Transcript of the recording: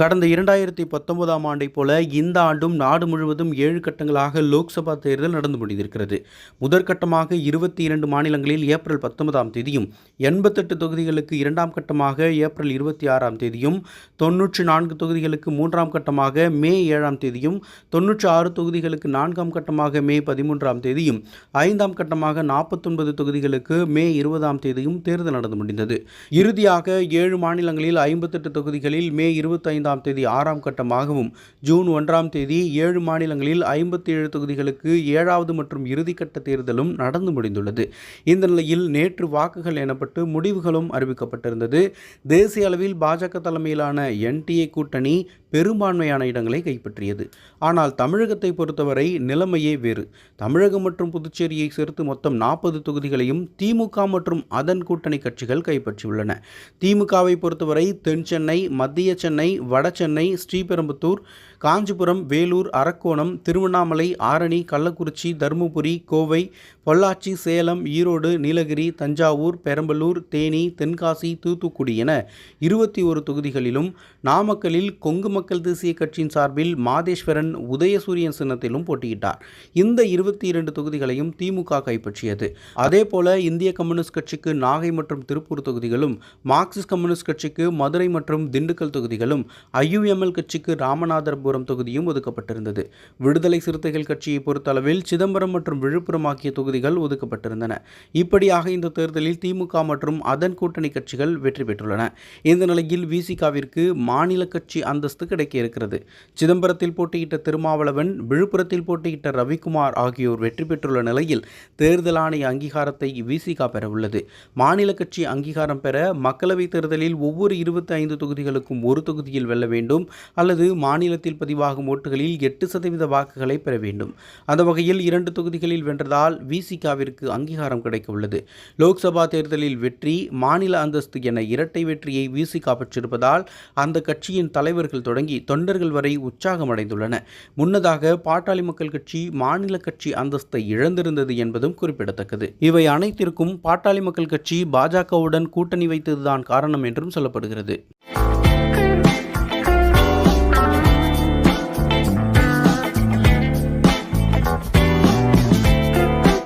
கடந்த இரண்டாயிரத்தி பத்தொன்பதாம் ஆண்டைப் போல இந்த ஆண்டும் நாடு முழுவதும் ஏழு கட்டங்களாக லோக்சபா தேர்தல் நடந்து முடிந்திருக்கிறது. முதற்கட்டமாக இருபத்தி இரண்டு மாநிலங்களில் ஏப்ரல் பத்தொன்பதாம் தேதியும் எண்பத்தெட்டு தொகுதிகளுக்கு இரண்டாம் கட்டமாக ஏப்ரல் இருபத்தி ஆறாம் தேதியும் தொன்னூற்றி நான்கு தொகுதிகளுக்கு மூன்றாம் கட்டமாக மே ஏழாம் தேதியும் தொன்னூற்றி ஆறு தொகுதிகளுக்கு நான்காம் கட்டமாக மே பதிமூன்றாம் தேதியும் ஐந்தாம் கட்டமாக நாற்பத்தொன்பது தொகுதிகளுக்கு மே இருபதாம் தேதியும் தேர்தல் நடந்து முடிந்தது. இறுதியாக ஏழு மாநிலங்களில் ஐம்பத்தெட்டு தொகுதிகளில் மே இருபத்தைந்தாம் தேதி ஆறாம் கட்டமாகவும் ஜூன் ஒன்றாம் தேதி ஏழு மாநிலங்களில் ஐம்பத்தி ஏழு தொகுதிகளுக்கு ஏழாவது மற்றும் இறுதிக்கட்ட தேர்தலும் நடந்து முடிந்துள்ளது. இந்த நிலையில் நேற்று வாக்குகள் எனப்பட்டு முடிவுகளும் அறிவிக்கப்பட்டிருந்தது. தேசிய அளவில் பாஜக தலைமையிலான என்டிஏ கூட்டணி பெரும்பான்மையான இடங்களை கைப்பற்றியது. ஆனால் தமிழகத்தை பொறுத்தவரை நிலைமையே வேறு. தமிழகம் மற்றும் புதுச்சேரியை சேர்த்து மொத்தம் நாற்பது தொகுதிகளையும் திமுக மற்றும் அதன் கூட்டணி கட்சிகள் கைப்பற்றியுள்ளன. திமுகவை பொறுத்தவரை தென் சென்னை மத்திய சென்னை வட சென்னை ஸ்ரீபெரும்புத்தூர் காஞ்சிபுரம் வேலூர் அரக்கோணம் திருவண்ணாமலை ஆரணி கள்ளக்குறிச்சி தருமபுரி கோவை பொள்ளாச்சி சேலம் ஈரோடு நீலகிரி தஞ்சாவூர் பெரம்பலூர் தேனி தென்காசி தூத்துக்குடி என இருபத்தி ஒரு தொகுதிகளிலும் நாமக்கலில் கொங்கு மக்கள் தேசிய கட்சியின் சார்பில் மாதேஸ்வரன் உதயசூரியன் சின்னத்திலும் போட்டியிட்டார். இந்த இருபத்தி இரண்டு தொகுதிகளையும் திமுக கைப்பற்றியது. அதேபோல இந்திய கம்யூனிஸ்ட் கட்சிக்கு நாகை மற்றும் திருப்பூர் தொகுதிகளும் மார்க்சிஸ்ட் கம்யூனிஸ்ட் கட்சிக்கு மதுரை மற்றும் திண்டுக்கல் தொகுதிகளும் ஐயுஎம்எல் கட்சிக்கு ராமநாதபுரம் தொகுதியும் ஒதுக்கப்பட்டிருந்தது. விடுதலை சிறுத்தைகள் கட்சியை பொறுத்தளவில் சிதம்பரம் மற்றும் விழுப்புரம் ஆகிய தொகுதிகள் ஒதுக்கப்பட்டிருந்தன. இப்படியாக இந்த தேர்தலில் திமுக மற்றும் அதன் கூட்டணி கட்சிகள் வெற்றி பெற்றுள்ளன. இந்த நிலையில் விசிகாவிற்கு மாநில கட்சி அந்தஸ்து கிடைக்க இருக்கிறது. சிதம்பரத்தில் போட்டியிட்ட திருமாவளவன் விழுப்புரத்தில் போட்டியிட்ட ரவிக்குமார் ஆகியோர் வெற்றி பெற்றுள்ள நிலையில் தேர்தல் ஆணைய அங்கீகாரத்தை விசிகா பெறவுள்ளது. மாநில கட்சி அங்கீகாரம் பெற மக்களவைத் தேர்தலில் ஒவ்வொரு இருபத்தி ஐந்து தொகுதிகளுக்கும் ஒரு தொகுதியில் வெல்ல வேண்டும் அல்லது மாநிலத்தில் பதிவாகும் ஓட்டுகளில் எட்டு சதவீத வாக்குகளை பெற வேண்டும். அந்த வகையில் இரண்டு தொகுதிகளில் வென்றதால் விசிகாவிற்கு அங்கீகாரம் கிடைக்க உள்ளது. லோக்சபா தேர்தலில் வெற்றி மாநில அந்தஸ்து என இரட்டை வெற்றியை விசிகா பெற்றிருப்பதால் அந்த கட்சியின் தலைவர்கள் தொடங்கி தொண்டர்கள் வரை உற்சாகம் அடைந்துள்ளன முன்னதாக பாட்டாளி மக்கள் கட்சி மாநில கட்சி அந்தஸ்தை இழந்திருந்தது என்பதும் குறிப்பிடத்தக்கது. இவை அனைத்திற்கும் பாட்டாளி மக்கள் கட்சி பாஜகவுடன் கூட்டணி வைத்ததுதான் காரணம் என்றும் சொல்லப்படுகிறது.